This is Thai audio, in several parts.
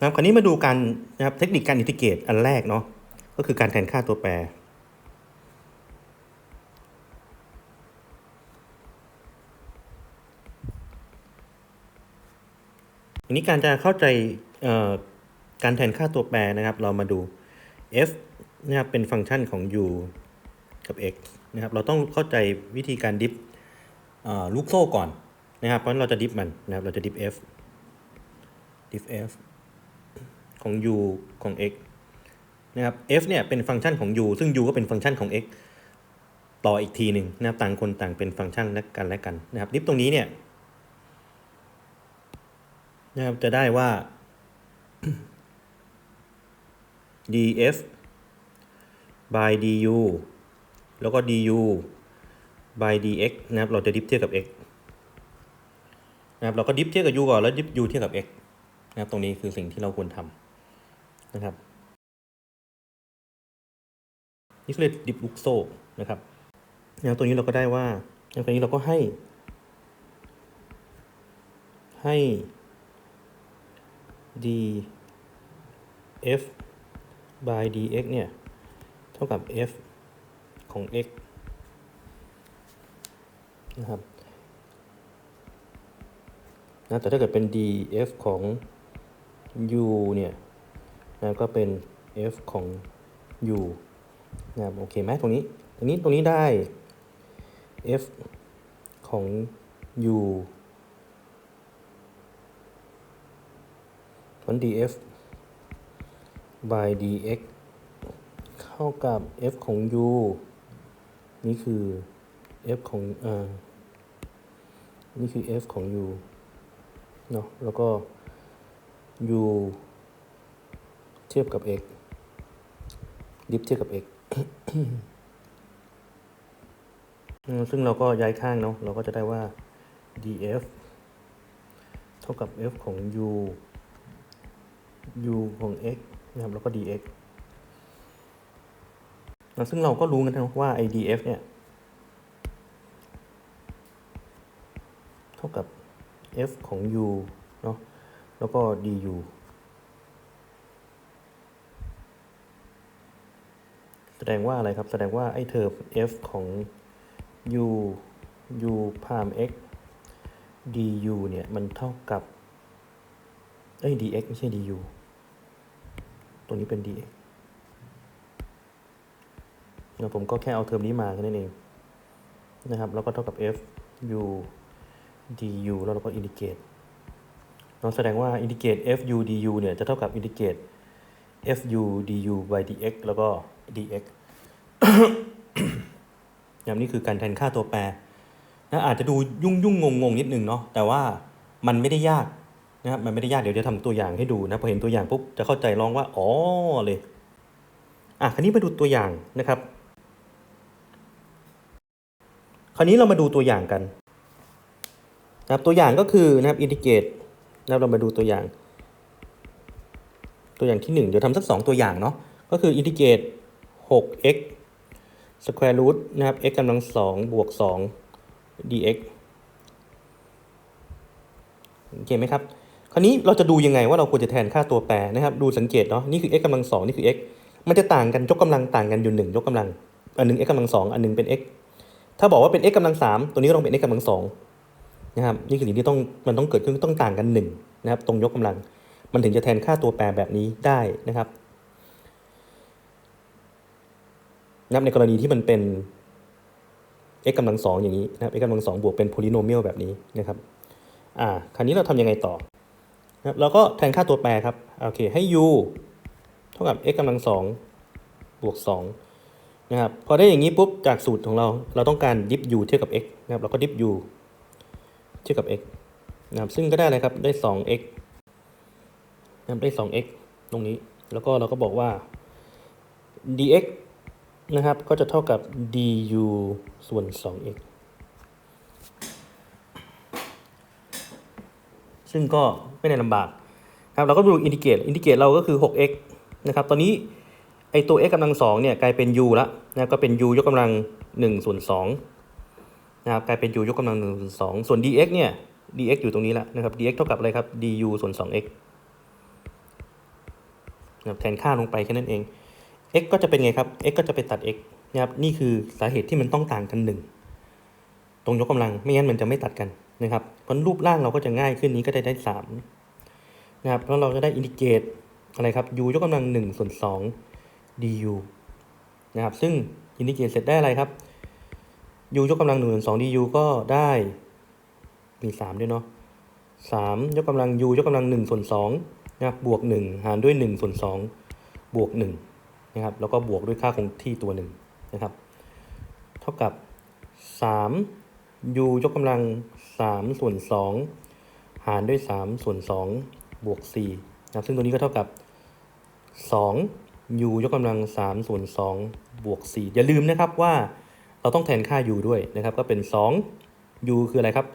นะครับคราวนี้มาดูการนะครับเทคนิคการอินทิเกรตอันแรกเนาะก็คือการแทนค่าตัวแปรอันนี้การจะเข้าใจการแทนค่าตัวแปรนะครับ เรามาดู f นะครับเป็นฟังก์ชันของ u กับ x นะครับเราต้องเข้าใจวิธีการดิฟลูกโซ่ก่อนนะครับเพราะฉะนั้นเราจะดิฟมันนะครับเราจะดิฟ f diff f ของ u ของ x นะครับ f เนี่ยเป็นฟังก์ชันของ u ซึ่ง u ก็เป็นฟังก์ชันของ x ต่ออีกทีหนึ่งนะครับต่างคนต่างเป็นฟังก์ชันและกันและกันนะครับดิฟตรงนี้เนี่ยนะครับจะได้ว่า df by du แล้วก็ du by dx นะครับเราจะดิฟเทียบกับ x นะครับเราก็ดิฟเทียบกับ u ก่อนแล้วดิฟ u เทียบกับ x นะครับตรงนี้คือสิ่งที่เราควรทำ นะครับนี่คือเรียกดิฟลูกโซ่นะครับแล้วตัวนี้เราก็ได้ว่าอย่างตัวนี้เราก็ให้ ให้ df by dx เนี่ย เท่ากับ f ของ x นะครับนะแต่ถ้าเกิดเป็น df ของ u เนี่ย นะก็เป็น f ของ u นะครับโอเคไหมตรงนี้ตรงนี้ตรงนี้ได้ f ของ u ผล df by dx เท่ากับ f ของ u นี่คือ f ของอ่านี่คือ f ของ u เนาะแล้วก็ u เทียบกับ x ดิฟเทียบกับ x อืมซึ่งเราก็ย้ายข้างเนาะเราก็จะได้ว่า df เท่ากับ f ของ u u ของ x นะครับแล้วก็ dx ซึ่งเราก็รู้กันนะว่าไอ้ df เนี่ย เท่ากับ f ของ u เนาะแล้วก็ du แสดงว่าอะไรครับ แสดงว่าไอ้เทอม f ของ u u พาม x du เนี่ย มันเท่ากับเอ้ย dx ไม่ใช่ du ตัวนี้เป็น dx นะผมก็แค่เอาเทอมนี้มาแค่นั้นเองนะครับ แล้วก็เท่ากับ f u du แล้วเราก็อินทิเกรตเราแสดงว่าอินทิเกรต f u du เนี่ย จะเท่ากับอินทิเกรต f u du by dx แล้วก็ dx อย่างนี้คือการแทนค่าตัวแปรนะอาจจะดูยุ่งยุ่งงงงนิดนึงเนาะแต่ว่ามันไม่ได้ยากนะครับมันไม่ได้ยากเดี๋ยวจะทำตัวอย่างให้ดูนะพอเห็นตัวอย่างปุ๊บจะเข้าใจร้องว่าอ๋อเลยอะคราวนี้มาดูตัวอย่างนะครับ คราวนี้เรามาดูตัวอย่างกันนะครับตัวอย่างก็คือนะครับอินทิเกรตนะครับเรามาดูตัวอย่าง ตัวอย่างที่ 1 เดี๋ยวทำสัก2ตัวอย่างเนาะก็คืออินทิเกรต 6x square root นะครับ x กำลัง2บวก 2 dx โอเคไหมครับ คราวนี้เราจะดูยังไงว่าเราควรจะแทนค่าตัวแปรนะครับ ดูสังเกตเนาะ นี่คือ x กำลัง2นี่คือ x มันจะต่างกันยกกำลังต่างกันอยู่หนึ่งยกกำลัง อันหนึง x กำลัง2อันหนึงเป็น x ถ้าบอกว่าเป็น x กำลัง3ตัวนี้ก็ต้องเป็น x กำลัง2นะครับ นี่คือสิ่งที่ต้องมันต้องเกิดขึ้นต้องต่างกัน1นะครับ ตรงยกกำลัง มันถึงจะแทนค่าตัวแปรแบบนี้ได้นะครับ นะครับในกรณีที่มันเป็น x กำลังสองอย่างนี้นะครับ x กำลังสองบวกเป็น polynomial แบบนี้นะครับอ่าคราวนี้เราทำยังไงต่อนะครับเราก็แทนค่าตัวแปรครับโอเคให้ u เท่ากับ x กำลังสองบวกสองนะครับพอได้อย่างนี้ปุ๊บจากสูตรของเรา เราต้องการดิฟ u เทียบกับ x นะครับเราก็ดิฟ u เทียบกับ x นะครับซึ่งก็ได้อะไรครับได้ 2x นะครับได้ 2x ตรงนี้ แล้วก็เราก็บอกว่า dx นะครับ ก็จะเท่ากับ du ส่วน 2x ซึ่งก็ไม่ได้ลำบากครับเราก็ดูอินทิเกรตอินทิเกรตเราก็คือ 6x นะครับ ตอนนี้ไอตัว x กำลัง2เนี่ยกลายเป็น u ละนะก็เป็น u ยกกำลัง1ส่วน2นะครับกลายเป็น u ยกกำลัง1ส่วน2ส่วน dx เนี่ย dx อยู่ตรงนี้ละนะครับ dx เท่ากับอะไรครับ du ส่วน 2x นะแทนค่าลงไปแค่นั้นเอง x ก็จะเป็นไงครับ x ก็จะไปตัด x นะครับนี่คือสาเหตุที่มันต้องต่างกันหนึ่งตรงยกกำลังไม่งั้นมันจะไม่ตัดกันนะครับเพราะรูปร่างเราก็จะง่ายขึ้นนี้ก็ได้ได้สามนะครับแล้วเราจะได้อินดิเกตอะไรครับ u ยกกำลังหนึ่งส่วนสอง du นะครับซึ่งอินดิเกตเสร็จได้อะไรครับ u ยกกำลังหนึ่งส่วนสอง du ก็ได้มีสามด้วยเนาะสามยกกำลัง u ยกกำลังหนึ่งส่วนสองนะครับบวกหนึ่งหารด้วยหนึ่งส่วนสองบวกหนึ่ง นะครับแล้วก็บวกด้วยค่าคงที่ตัวหนึ่งนะครับ เท่ากับสาม u ยกกำลังสามส่วนสองหารด้วยสามส่วนสองบวกสี่นะครับซึ่งตัวนี้ก็เท่ากับสอง u ยกกำลังสามส่วนสองบวกสี่อย่าลืมนะครับว่าเราต้องแทนค่า u ด้วยนะครับ ก็เป็นสอง u คืออะไรครับ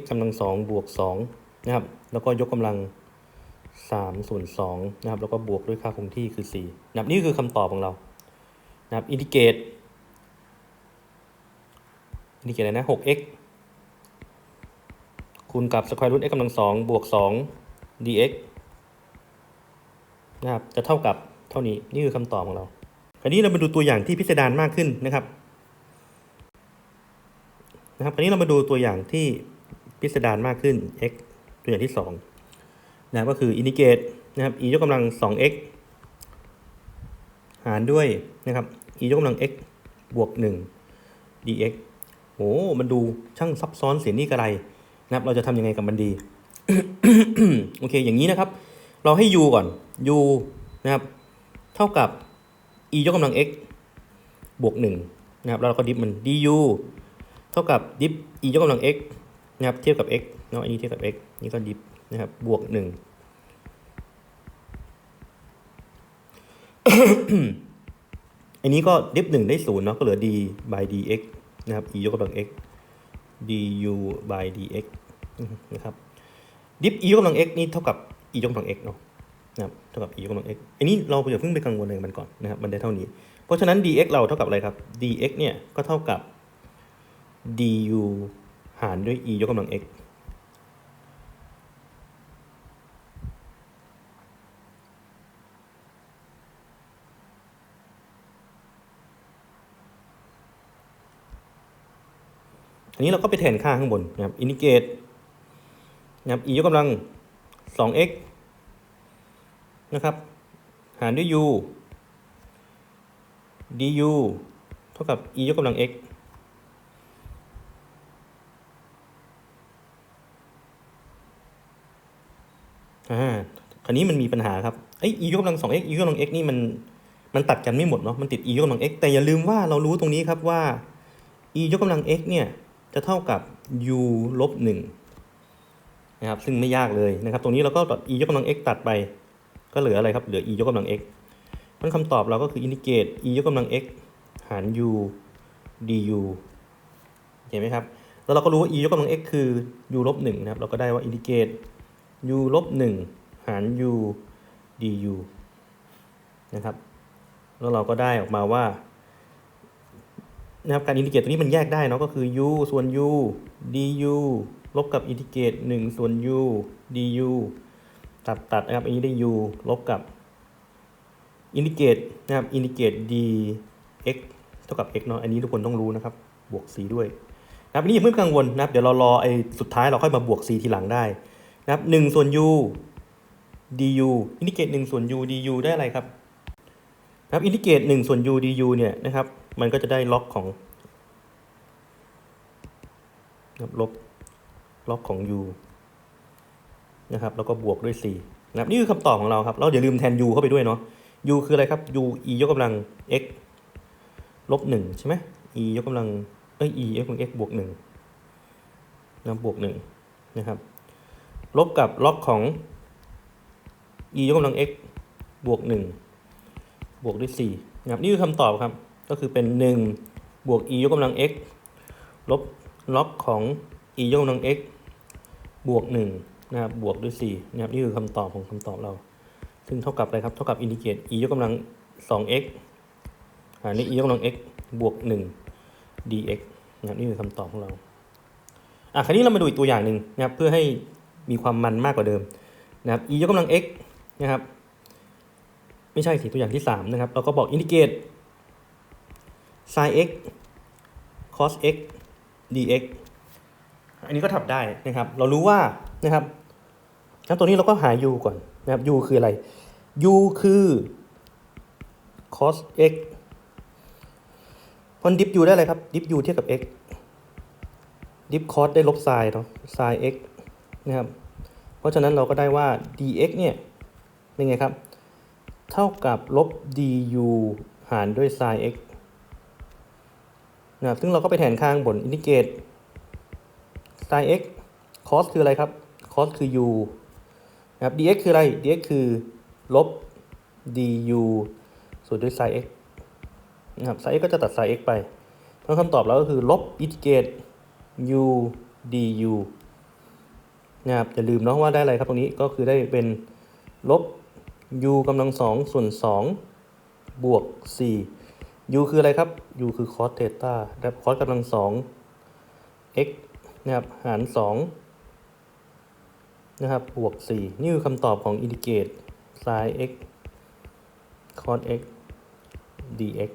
x กำลังสองบวกสองนะครับ แล้วก็ยกกำลัง สามส่วนสองนะครับแล้วก็บวกด้วยค่าคงที่คือสี่นะครับนี่คือคำตอบของเรานะครับอินทิเกรตอินทิเกรตอะไรนะ 6x คูณกับ square root x กำลังสองบวกสอง dx นะครับจะเท่ากับเท่านี้นี่คือคำตอบของเรา คราวนี้เรามาดูตัวอย่างที่พิสดารมากขึ้นนะครับนะครับ คราวนี้เรามาดูตัวอย่างที่พิสดารมากขึ้น x ตัวอย่างที่สอง นะก็คืออินิเกตนะครับ e ยกกำลัง 2x หารด้วยนะครับ e ยกกำลัง x บวก 1 dx โอ้มันดูช่างซับซ้อนเสียนี่กระไรนะครับ เราจะทำยังไงกับมันดี โอเค อย่างนี้นะครับ เราให้ u ก่อน u นะครับ เท่ากับ e ยกกำลัง x บวก 1 นะครับ แล้วเราก็ดิฟมัน du เท่ากับดิฟ e ยกกำลัง x นะครับ เทียบกับ x เนาะอันนี้เทียบกับ x นี่ก็ดิฟ นะครับบวก1อันนี้ก็ดิฟ1ได้0เนาะก็เหลือ d by dx นะครับ e ยกกำลัง x du by dx นะครับดิฟ e ยกกำลัง x นี่เท่ากับ e ยกกำลัง x เนาะนะครับเท่ากับ e ยกกำลัง x อันนี้เราอย่าเพิ่งไปกังวลอะไรกับมันก่อนนะครับมันได้เท่านี้ เพราะฉะนั้น dx เราเท่ากับอะไรครับ dx เนี่ยก็เท่ากับ du หารด้วย e ยกกำลัง x อันนี้เราก็ไปแทนค่าข้างบนนะครับอินิเกตนะครับ e ยกกำลัง 2x นะครับ หารด้วย u du เท่ากับ e ยกกำลัง x อ่าคราวนี้มันมีปัญหาครับไอ้ e ยกกำลัง 2x e ยกกำลัง x นี่มันมันตัดกันไม่หมดเนาะ มันติด e ยกกำลัง x แต่อย่าลืมว่าเรารู้ตรงนี้ครับว่า e ยกกำลัง x เนี่ย จะเท่ากับ u ลบ1นะครับซึ่งไม่ยากเลยนะครับ ตรงนี้เราก็ตัด e ยกกำลัง x ตัดไป ก็เหลืออะไรครับเหลือ e ยกกำลัง x มันคำตอบเราก็คืออินทิเกรต e ยกกำลัง x หาร u du เห็นไหมครับ แล้วเราก็รู้ว่า e ยกกำลัง x คือ u ลบ1นะครับ เราก็ได้ว่าอินทิเกรต u ลบ1หาร u du นะครับ แล้วเราก็ได้ออกมาว่า นะครับการอินทิเกรตตัวนี้มันแยกได้เนาะก็คือ u ส่วน u du ลบกับอินทิเกรต1ส่วน u du ตัดตัดนะครับอันนี้ได้ u ลบกับอินทิเกรตนะครับอินทิเกรต dx เท่ากับ x เนาะอันนี้ทุกคนต้องรู้นะครับ บวก c ด้วยนะครับอันนี้อย่าเพิ่งกังวลนะครับ เดี๋ยวเรารอไอ้สุดท้ายเราค่อยมาบวก c ทีหลังได้นะครับ1ส่วน u du อินทิเกรต1ส่วน u du ได้อะไรครับนะครับอินทิเกรต1ส่วน u du เนี่ยนะครับ มันก็จะได้ล็อกของนะลบล็อกของ u นะครับ แล้วก็บวกด้วย 4 นะครับ นี่คือคำตอบของเราครับ เราอย่าลืมแทน u เข้าไปด้วยเนาะ u คืออะไรครับ u e ยกกำลัง x ลบ1ใช่ไหม e ยกกำลัง เอ้ย e ยกกำลัง x บวก1นะบวก1นะครับ ลบกับล็อกของ e ยกกำลัง x บวก 1 บวกด้วย 4 นะครับ นี่คือคำตอบครับ ก็คือเป็น 1 บวก e ยกกำลัง x ลบล็อกของ e ยกกำลัง x บวก1นะครับบวกด้วย4นะครับนี่คือคำตอบของคำตอบเรา ซึ่งเท่ากับอะไรครับ เท่ากับอินทิเกรต e ยกกำลัง 2x หารด้วย e ยกกำลัง x บวก 1 dx นะครับนี่คือคำตอบของเราอะคราวนี้เรามาดูอีกตัวอย่างหนึ่งนะครับเพื่อให้มีความมันมากกว่าเดิมนะครับ e ยกกำลัง x นะครับ ไม่ใช่สิตัวอย่างที่ 3 นะครับ เราก็บอกอินทิเกรต sin x cos x dx อันนี้ก็ทำได้นะครับ เรารู้ว่านะครับงั้นตัวนี้เราก็หา u ก่อนนะครับ u คืออะไร u คือ cos x พอดิฟ u ได้อะไรครับ ดิฟ u เทียบกับ x ดิฟ cos ได้ลบ sin เนาะ sin x นะครับ เพราะฉะนั้นเราก็ได้ว่า dx เนี่ยเป็นไงครับ เท่ากับลบ du หารด้วย sin x นะครับซึ่งเราก็ไปแทนข้างบนอินทิเกรต sin x cos คืออะไรครับ cos คือ u นะครับ dx คืออะไร dx คือลบ du ส่วนด้วย sin x นะครับ sin x ก็จะตัด sin x ไป เพราะคำตอบเราก็คือลบอินทิเกรต u du นะครับอย่าลืมเนาะว่าได้อะไรครับตรงนี้ก็คือได้เป็นลบ u กำลังสองส่วนสองบวกสี่ u คืออะไรครับ u คือ cos theta และ cos กำลังสอง x นะครับหารสองนะครับบวกสี่นี่คือคำตอบของอินทิเกรต sin x cos x dx